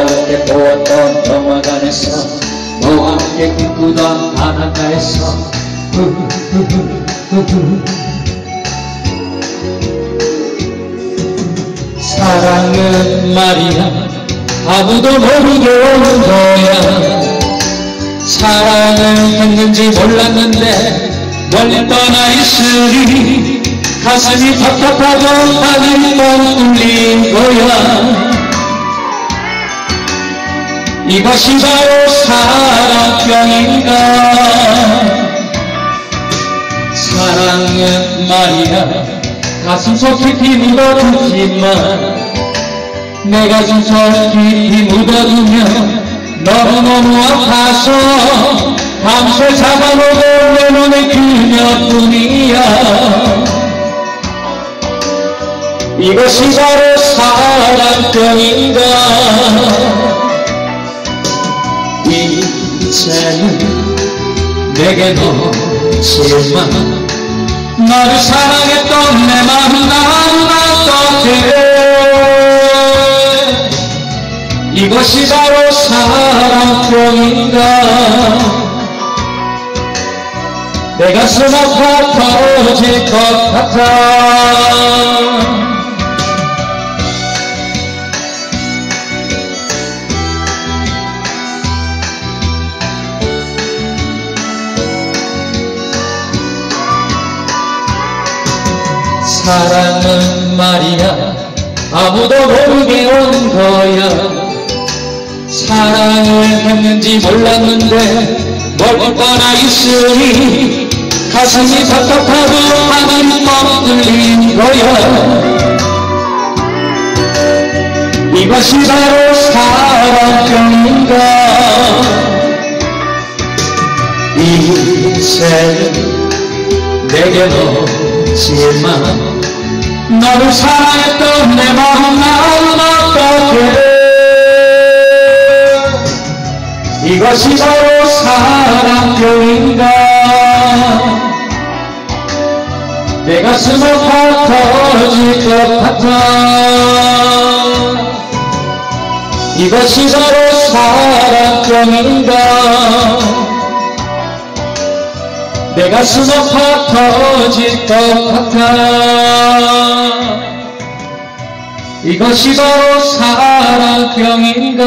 함께 보았던 영화관에서 너와 함께 꿈꾸던 바닷가에서 사랑은 말이야. 아무도 모르게 오는 거야. 사랑을 했는지 몰랐는데 멀리 떠나 있으니 가슴이 답답하고 하늘이 뻥 뚫린 거야 이것이 바로 사랑병인가? 사랑은 말이야 가슴 속 깊이 묻어두지만 내 가슴 속 깊이 묻어두면 너무너무 아파서 밤새 잡아놓고 내 눈에 그녀뿐이야. 이것이 바로 사랑병인가 이제는 내게 놓지만 너를 사랑했던 내 마음 난 어떡해 이것이 바로 사랑병인가? 내 가슴 아파 터질 것 같아 사랑은 말이야. 아무도 모르게 온 거야. 사랑을 했는지 몰랐는데 멀리 떠나 있으니 가슴이 답답하고 하늘이 뻥 뚫린 거야. 이것이 바로 사랑병인가? 이제 내게 놓지만 너를 사랑했던 내 마음 난 어떡해 이것이 바로 사랑병인가? 내 가슴 아파 터질 것 같아. 이것이 바로 사랑병인가 내 가슴 아파 터질 것 같아. 이것이 바로 사랑병인가